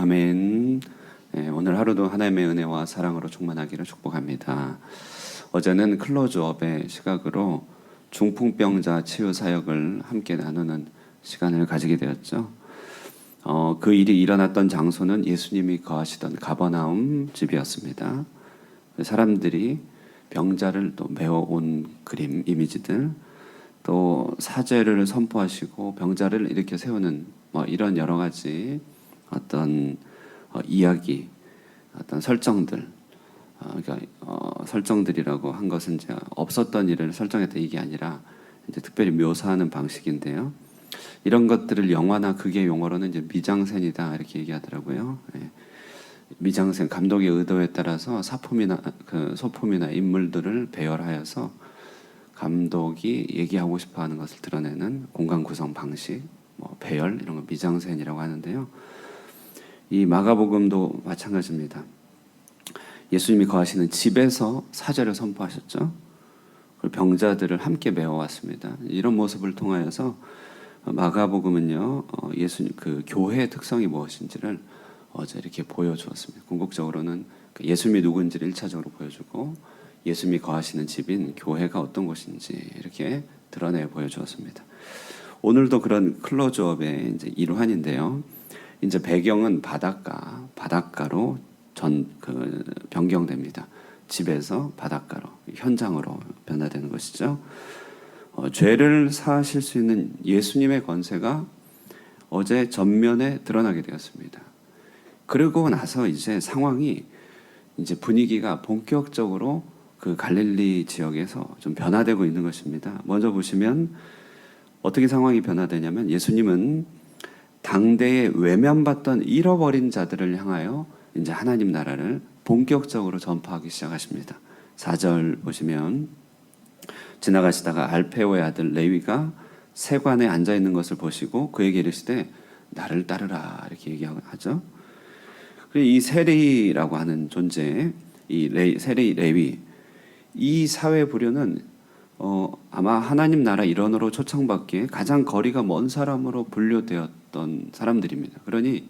아멘. 네, 오늘 하루도 하나님의 은혜와 사랑으로 충만하기를 축복합니다. 어제는 클로즈업의 시각으로 중풍병자 치유 사역을 함께 나누는 시간을 가지게 되었죠. 어, 그 일이 일어났던 장소는 예수님이 거하시던 가버나움 집이었습니다. 사람들이 병자를 또 메워온 그림 이미지들 또 사죄를 선포하시고 병자를 이렇게 세우는 뭐 이런 여러 가지 어떤 어, 이야기 어떤 설정들 어, 그러니까 어, 설정들이라고 한 것은 이제 없었던 일을 설정했다 이게 아니라 이제 특별히 묘사하는 방식인데요. 이런 것들을 영화나 극의 용어로는 이제 미장센이다 이렇게 얘기하더라고요. 예. 미장센 감독의 의도에 따라서 사품이나 그 소품이나 인물들을 배열하여서 감독이 얘기하고 싶어하는 것을 드러내는 공간 구성 방식, 뭐 배열 이런 거 미장센이라고 하는데요. 이 마가복음도 마찬가지입니다. 예수님이 거하시는 집에서 사제를 선포하셨죠. 병자들을 함께 메워왔습니다. 이런 모습을 통하여서 마가복음은요 어, 예수님 그 교회의 특성이 무엇인지를 어제 이렇게 보여주었습니다. 궁극적으로는 그 예수님이 누구인지를 일차적으로 보여주고 예수님이 거하시는 집인 교회가 어떤 곳인지 이렇게 드러내 보여주었습니다. 오늘도 그런 클로즈업의 이제 일환인데요. 이제 배경은 바닷가, 바닷가로 전 그 변경됩니다. 집에서 바닷가로 현장으로 변화되는 것이죠. 어, 죄를 사하실 수 있는 예수님의 권세가 어제 전면에 드러나게 되었습니다. 그러고 나서 이제 상황이 이제 분위기가 본격적으로 그 갈릴리 지역에서 좀 변화되고 있는 것입니다. 먼저 보시면 어떻게 상황이 변화되냐면 예수님은 당대에 외면받던 잃어버린 자들을 향하여 이제 하나님 나라를 본격적으로 전파하기 시작하십니다. 4절 보시면 지나가시다가 알페오의 아들 레위가 세관에 앉아 있는 것을 보시고 그에게 이르시되 나를 따르라 이렇게 얘기하죠. 이 세리라고 하는 존재, 이 레, 세리 레위 이 사회 부류는 어, 아마 하나님 나라 일원으로 초청받기에 가장 거리가 먼 사람으로 분류되었던 사람들입니다. 그러니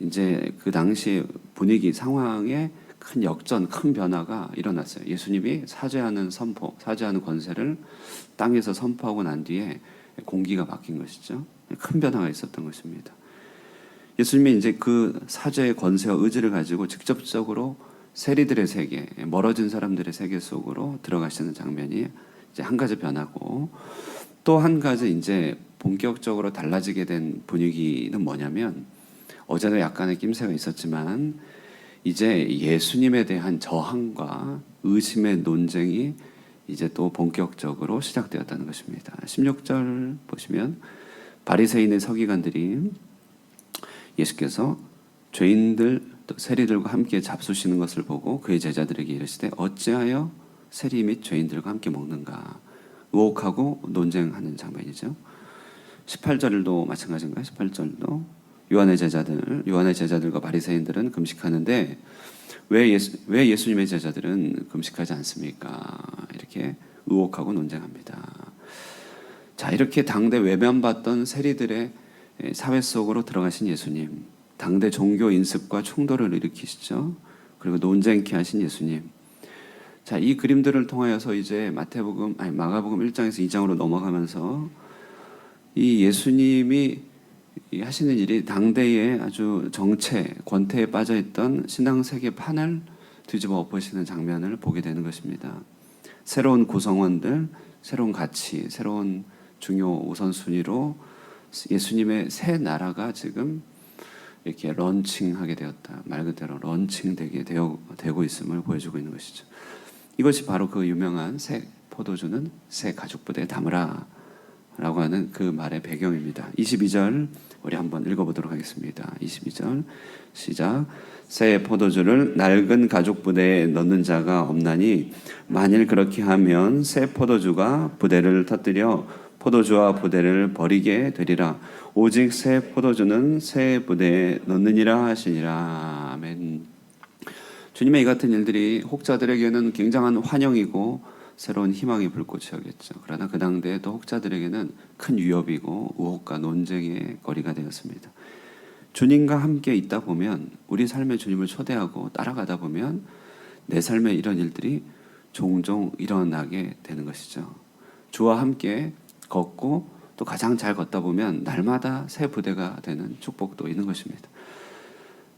이제 그 당시 분위기 상황에 큰 역전, 큰 변화가 일어났어요. 예수님이 사죄하는 선포, 사죄하는 권세를 땅에서 선포하고 난 뒤에 공기가 바뀐 것이죠. 큰 변화가 있었던 것입니다. 예수님이 이제 그 사죄의 권세와 의지를 가지고 직접적으로 세리들의 세계, 멀어진 사람들의 세계 속으로 들어가시는 장면이 이제 한 가지 변하고 또 한 가지 이제 본격적으로 달라지게 된 분위기는 뭐냐면 어제도 약간의 낌새가 있었지만 이제 예수님에 대한 저항과 의심의 논쟁이 이제 또 본격적으로 시작되었다는 것입니다. 16절 보시면 바리새인의 서기관들이 예수께서 죄인들 또 세리들과 함께 잡수시는 것을 보고 그의 제자들에게 이르시되 어찌하여 세리 및 죄인들과 함께 먹는가 의혹하고 논쟁하는 장면이죠. 18절도 마찬가지인가요? 18절도 요한의 제자들 요한의 제자들과 바리새인들은 금식하는데 왜 예수 왜 예수님의 제자들은 금식하지 않습니까? 이렇게 의혹하고 논쟁합니다. 자 이렇게 당대 외면받던 세리들의 사회 속으로 들어가신 예수님, 당대 종교 인습과 충돌을 일으키시죠. 그리고 논쟁케 하신 예수님. 자, 이 그림들을 통하여서 이제 마태복음 아니 마가복음 1장에서 2장으로 넘어가면서 이 예수님이 하시는 일이 당대의 아주 정체, 권태에 빠져 있던 신앙 세계 판을 뒤집어 엎으시는 장면을 보게 되는 것입니다. 새로운 구성원들, 새로운 가치, 새로운 중요 우선순위로 예수님의 새 나라가 지금 이렇게 런칭하게 되었다. 말 그대로 런칭되게 되어, 되고 있음을 보여주고 있는 것이죠. 이것이 바로 그 유명한 새 포도주는 새 가죽 부대에 담으라 라고 하는 그 말의 배경입니다. 22절 우리 한번 읽어보도록 하겠습니다. 22절 시작 새 포도주를 낡은 가죽 부대에 넣는 자가 없나니 만일 그렇게 하면 새 포도주가 부대를 터뜨려 포도주와 부대를 버리게 되리라. 오직 새 포도주는 새 부대에 넣느니라 하시니라. 주님의 이 같은 일들이 혹자들에게는 굉장한 환영이고 새로운 희망의 불꽃이었겠죠. 그러나 그 당대에 또 혹자들에게는 큰 위협이고 의혹과 논쟁의 거리가 되었습니다. 주님과 함께 있다 보면 우리 삶에 주님을 초대하고 따라가다 보면 내 삶에 이런 일들이 종종 일어나게 되는 것이죠. 주와 함께 걷고 또 가장 잘 걷다 보면 날마다 새 부대가 되는 축복도 있는 것입니다.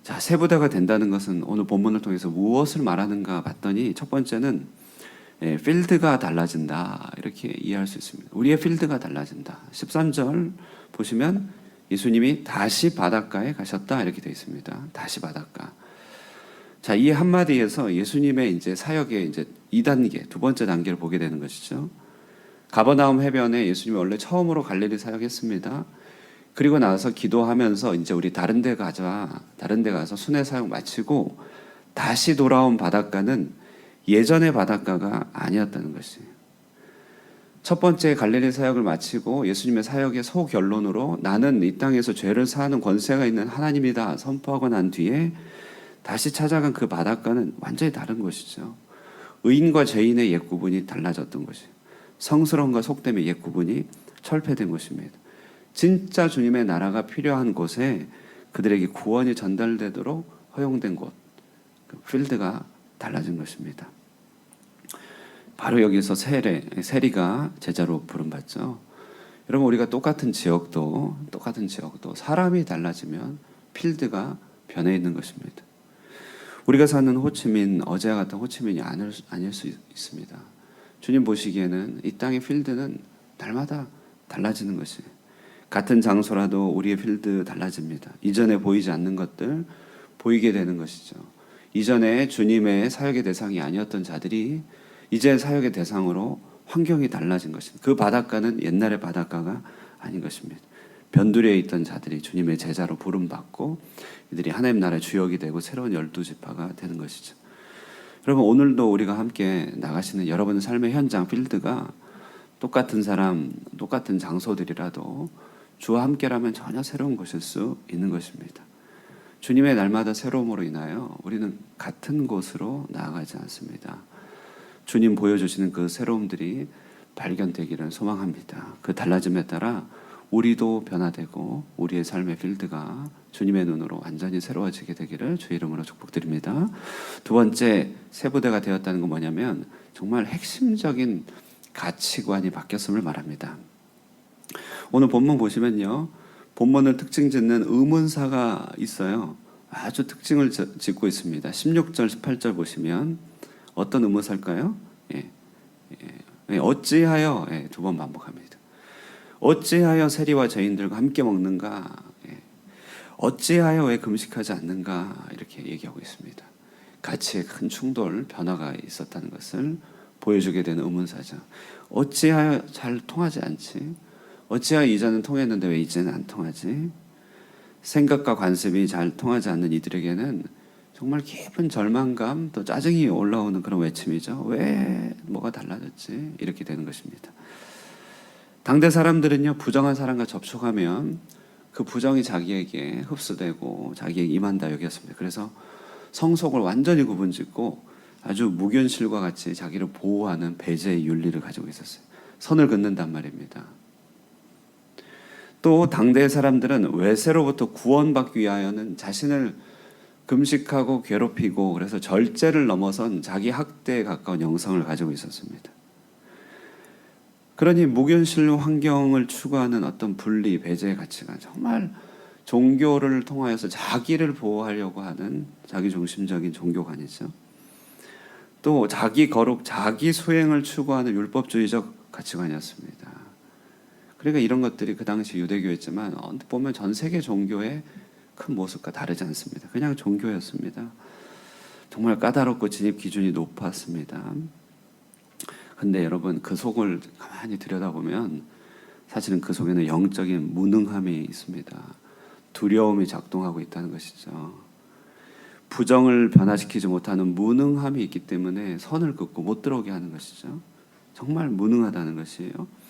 자, 새 부대가 된다는 것은 오늘 본문을 통해서 무엇을 말하는가 봤더니 첫 번째는 예, 필드가 달라진다. 이렇게 이해할 수 있습니다. 우리의 필드가 달라진다. 13절 보시면 예수님이 다시 바닷가에 가셨다. 이렇게 되어 있습니다. 다시 바닷가. 자, 이 한마디에서 예수님의 이제 사역의 이제 2단계, 두 번째 단계를 보게 되는 것이죠. 가버나움 해변에 예수님이 원래 처음으로 갈릴리 사역했습니다. 그리고 나서 기도하면서 이제 우리 다른 데 가자, 다른 데 가서 순회 사역 마치고 다시 돌아온 바닷가는 예전의 바닷가가 아니었다는 것이에요. 첫 번째 갈릴리 사역을 마치고 예수님의 사역의 소결론으로 나는 이 땅에서 죄를 사하는 권세가 있는 하나님이다 선포하고 난 뒤에 다시 찾아간 그 바닷가는 완전히 다른 것이죠. 의인과 죄인의 옛 구분이 달라졌던 것이에요. 성스러움과 속됨의 옛 구분이 철폐된 것입니다. 진짜 주님의 나라가 필요한 곳에 그들에게 구원이 전달되도록 허용된 곳, 그 필드가 달라진 것입니다. 바로 여기서 세례, 세리가 제자로 부름받죠. 여러분 우리가 똑같은 지역도 똑같은 지역도 사람이 달라지면 필드가 변해 있는 것입니다. 우리가 사는 호치민 어제와 같은 호치민이 아닐, 아닐 수 있습니다. 주님 보시기에는 이 땅의 필드는 날마다 달라지는 것이에요. 같은 장소라도 우리의 필드 달라집니다. 이전에 보이지 않는 것들 보이게 되는 것이죠. 이전에 주님의 사역의 대상이 아니었던 자들이 이제 사역의 대상으로 환경이 달라진 것입니다. 그 바닷가는 옛날의 바닷가가 아닌 것입니다. 변두리에 있던 자들이 주님의 제자로 부름받고 이들이 하나님 나라의 주역이 되고 새로운 열두 지파가 되는 것이죠. 여러분 오늘도 우리가 함께 나가시는 여러분의 삶의 현장 필드가 똑같은 사람, 똑같은 장소들이라도 주와 함께라면 전혀 새로운 것일 수 있는 것입니다. 주님의 날마다 새로움으로 인하여 우리는 같은 곳으로 나아가지 않습니다. 주님 보여주시는 그 새로움들이 발견되기를 소망합니다. 그 달라짐에 따라 우리도 변화되고 우리의 삶의 필드가 주님의 눈으로 완전히 새로워지게 되기를 주 이름으로 축복드립니다. 두 번째 세부대가 되었다는 건 뭐냐면 정말 핵심적인 가치관이 바뀌었음을 말합니다. 오늘 본문 보시면요. 본문을 특징 짓는 의문사가 있어요. 아주 특징을 짓고 있습니다. 16절, 18절 보시면 어떤 의문사일까요? 예. 예. 어찌하여 예, 두번 반복합니다. 어찌하여 세리와 죄인들과 함께 먹는가? 예. 어찌하여 왜 금식하지 않는가? 이렇게 얘기하고 있습니다. 가치의 큰 충돌, 변화가 있었다는 것을 보여주게 되는 의문사죠. 어찌하여 잘 통하지 않지? 어찌하여 이전은 통했는데 왜 이제는 안 통하지? 생각과 관습이 잘 통하지 않는 이들에게는 정말 깊은 절망감 또 짜증이 올라오는 그런 외침이죠. 왜 뭐가 달라졌지? 이렇게 되는 것입니다. 당대 사람들은요 부정한 사람과 접촉하면 그 부정이 자기에게 흡수되고 자기에게 임한다 여겼습니다. 그래서 성속을 완전히 구분 짓고 아주 무견실과 같이 자기를 보호하는 배제의 윤리를 가지고 있었어요. 선을 긋는단 말입니다. 또 당대 사람들은 외세로부터 구원받기 위하여는 자신을 금식하고 괴롭히고 그래서 절제를 넘어선 자기 학대에 가까운 영성을 가지고 있었습니다. 그러니 무견실 환경을 추구하는 어떤 분리 배제의 가치가 정말 종교를 통하여서 자기를 보호하려고 하는 자기 중심적인 종교관이죠. 또 자기 거룩, 자기 수행을 추구하는 율법주의적 가치관이었습니다. 그러니까 이런 것들이 그 당시 유대교였지만 보면 전 세계 종교의 큰 모습과 다르지 않습니다. 그냥 종교였습니다. 정말 까다롭고 진입 기준이 높았습니다. 근데 여러분 그 속을 가만히 들여다보면 사실은 그 속에는 영적인 무능함이 있습니다. 두려움이 작동하고 있다는 것이죠. 부정을 변화시키지 못하는 무능함이 있기 때문에 선을 긋고 못 들어오게 하는 것이죠. 정말 무능하다는 것이에요.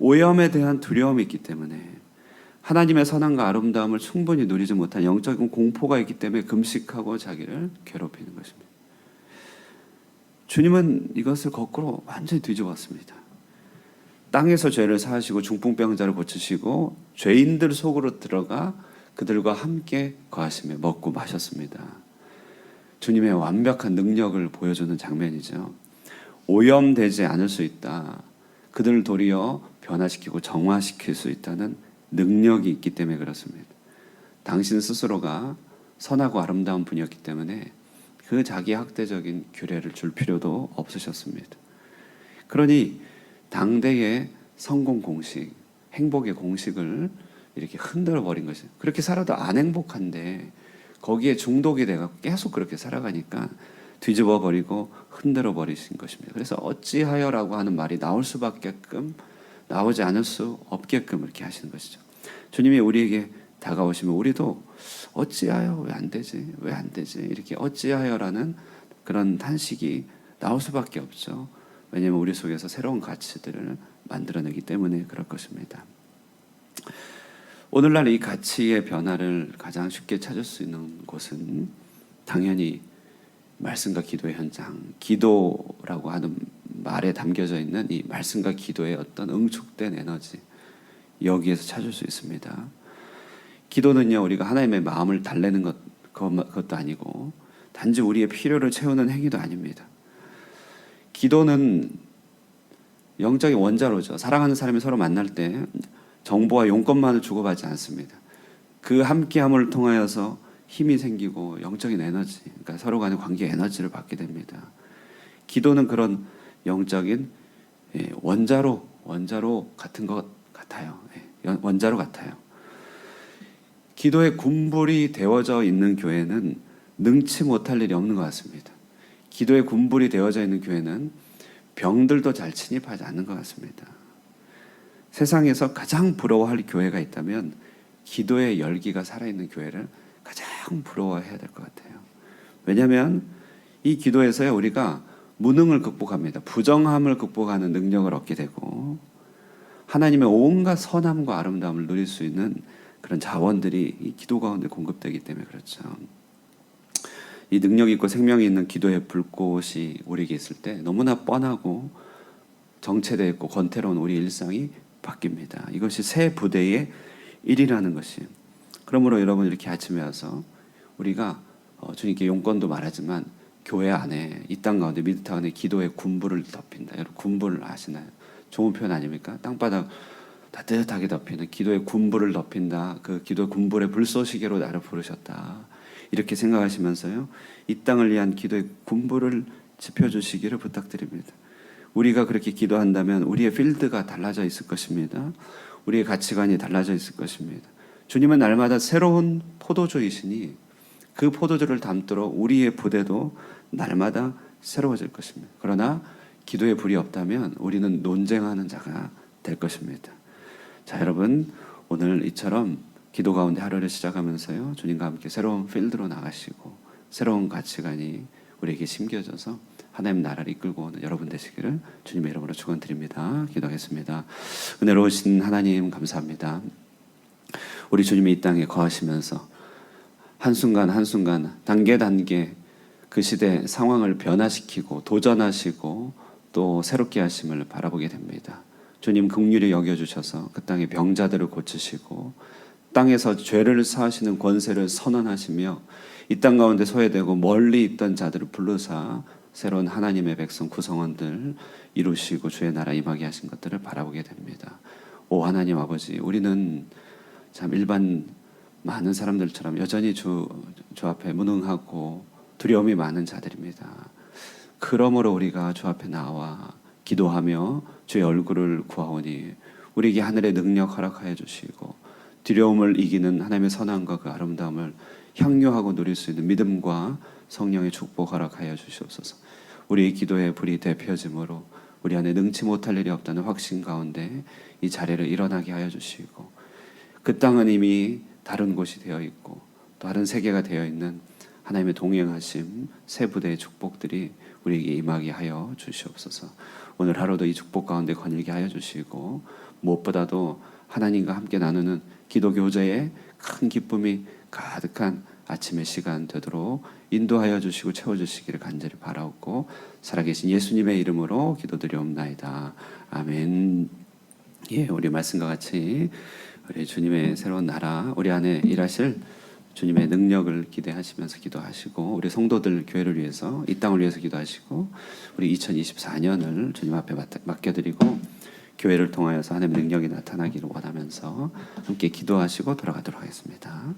오염에 대한 두려움이 있기 때문에 하나님의 선함과 아름다움을 충분히 누리지 못한 영적인 공포가 있기 때문에 금식하고 자기를 괴롭히는 것입니다. 주님은 이것을 거꾸로 완전히 뒤집었습니다. 땅에서 죄를 사하시고 중풍병자를 고치시고 죄인들 속으로 들어가 그들과 함께 거하시며 먹고 마셨습니다. 주님의 완벽한 능력을 보여주는 장면이죠. 오염되지 않을 수 있다. 그들을 도리어 변화시키고 정화시킬 수 있다는 능력이 있기 때문에 그렇습니다. 당신 스스로가 선하고 아름다운 분이었기 때문에 그 자기 학대적인 규례를 줄 필요도 없으셨습니다. 그러니 당대의 성공 공식, 행복의 공식을 이렇게 흔들어 버린 것이 그렇게 살아도 안 행복한데 거기에 중독이 돼가 계속 그렇게 살아가니까 뒤집어 버리고 흔들어 버리신 것입니다. 그래서 어찌하여라고 하는 말이 나올 수밖에끔 나오지 않을 수 없게끔 이렇게 하시는 것이죠. 주님이 우리에게 다가오시면 우리도 어찌하여 왜 안 되지? 왜 안 되지? 이렇게 어찌하여라는 그런 탄식이 나올 수밖에 없죠. 왜냐하면 우리 속에서 새로운 가치들을 만들어내기 때문에 그럴 것입니다. 오늘날 이 가치의 변화를 가장 쉽게 찾을 수 있는 곳은 당연히 말씀과 기도의 현장, 기도라고 하는 말에 담겨져 있는 이 말씀과 기도의 어떤 응축된 에너지 여기에서 찾을 수 있습니다. 기도는요 우리가 하나님의 마음을 달래는 것 그것도 아니고 단지 우리의 필요를 채우는 행위도 아닙니다. 기도는 영적인 원자로죠. 사랑하는 사람이 서로 만날 때 정보와 용건만을 주고받지 않습니다. 그 함께함을 통하여서 힘이 생기고 영적인 에너지, 그러니까 서로 간의 관계 에너지를 받게 됩니다. 기도는 그런 영적인 예, 원자로 원자로 같은 것 같아요. 예, 원자로 같아요. 기도의 군불이 되어져 있는 교회는 능치 못할 일이 없는 것 같습니다. 기도의 군불이 되어져 있는 교회는 병들도 잘 침입하지 않는 것 같습니다. 세상에서 가장 부러워할 교회가 있다면 기도의 열기가 살아있는 교회를 가장 부러워해야 될 것 같아요. 왜냐하면 이 기도에서야 우리가 무능을 극복합니다. 부정함을 극복하는 능력을 얻게 되고 하나님의 온갖 선함과 아름다움을 누릴 수 있는 그런 자원들이 이 기도 가운데 공급되기 때문에 그렇죠. 이 능력 있고 생명이 있는 기도의 불꽃이 우리에게 있을 때 너무나 뻔하고 정체되어 있고 권태로운 우리 일상이 바뀝니다. 이것이 새 부대의 일이라는 것이. 그러므로 여러분 이렇게 아침에 와서 우리가 어, 주님께 용건도 말하지만 교회 안에 이 땅 가운데 미드타 안에 기도의 군부를 덮인다. 여러분 군부를 아시나요? 좋은 표현 아닙니까? 땅바닥 따뜻하게 덮이는 기도의 군부를 덮인다. 그 기도의 군불의 불쏘시개로 나를 부르셨다. 이렇게 생각하시면서요. 이 땅을 위한 기도의 군부를 지펴주시기를 부탁드립니다. 우리가 그렇게 기도한다면 우리의 필드가 달라져 있을 것입니다. 우리의 가치관이 달라져 있을 것입니다. 주님은 날마다 새로운 포도주이시니 그 포도주를 담도록 우리의 부대도 날마다 새로워질 것입니다. 그러나 기도의 불이 없다면 우리는 논쟁하는 자가 될 것입니다. 자, 여러분 오늘 이처럼 기도 가운데 하루를 시작하면서요. 주님과 함께 새로운 필드로 나가시고 새로운 가치관이 우리에게 심겨져서 하나님 나라를 이끌고 오는 여러분 되시기를 주님의 이름으로 축원드립니다. 기도하겠습니다. 은혜로우신 하나님 감사합니다. 우리 주님이 이 땅에 거하시면서 한순간 한순간 단계 단계 그 시대 상황을 변화시키고 도전하시고 또 새롭게 하심을 바라보게 됩니다. 주님 긍휼히 여겨 주셔서 그 땅의 병자들을 고치시고 땅에서 죄를 사하시는 권세를 선언하시며 이 땅 가운데 소외되고 멀리 있던 자들을 불러사 새로운 하나님의 백성 구성원들 이루시고 주의 나라 임하게 하신 것들을 바라보게 됩니다. 오 하나님 아버지, 우리는 참 일반 많은 사람들처럼 여전히 주, 주 앞에 무능하고 두려움이 많은 자들입니다. 그러므로 우리가 주 앞에 나와 기도하며 주의 얼굴을 구하오니 우리에게 하늘의 능력 허락하여 주시고 두려움을 이기는 하나님의 선함과 그 아름다움을 향유하고 누릴 수 있는 믿음과 성령의 축복 허락하여 주시옵소서. 우리의 기도의 불이 대표짐으로 우리 안에 능치 못할 일이 없다는 확신 가운데 이 자리를 일어나게 하여 주시고 그 땅은 이미 다른 곳이 되어 있고 다른 세계가 되어 있는 하나님의 동행하심 새 부대의 축복들이 우리에게 임하게 하여 주시옵소서. 오늘 하루도 이 축복 가운데 거닐게 하여 주시고 무엇보다도 하나님과 함께 나누는 기도 교제에 큰 기쁨이 가득한 아침의 시간 되도록 인도하여 주시고 채워 주시기를 간절히 바라옵고 살아계신 예수님의 이름으로 기도드리옵나이다. 아멘. 예, 우리 말씀과 같이 우리 주님의 새로운 나라 우리 안에 일하실 주님의 능력을 기대하시면서 기도하시고 우리 성도들 교회를 위해서 이 땅을 위해서 기도하시고 우리 2024년을 주님 앞에 맡- 맡겨드리고 교회를 통하여서 하나님의 능력이 나타나기를 원하면서 함께 기도하시고 돌아가도록 하겠습니다.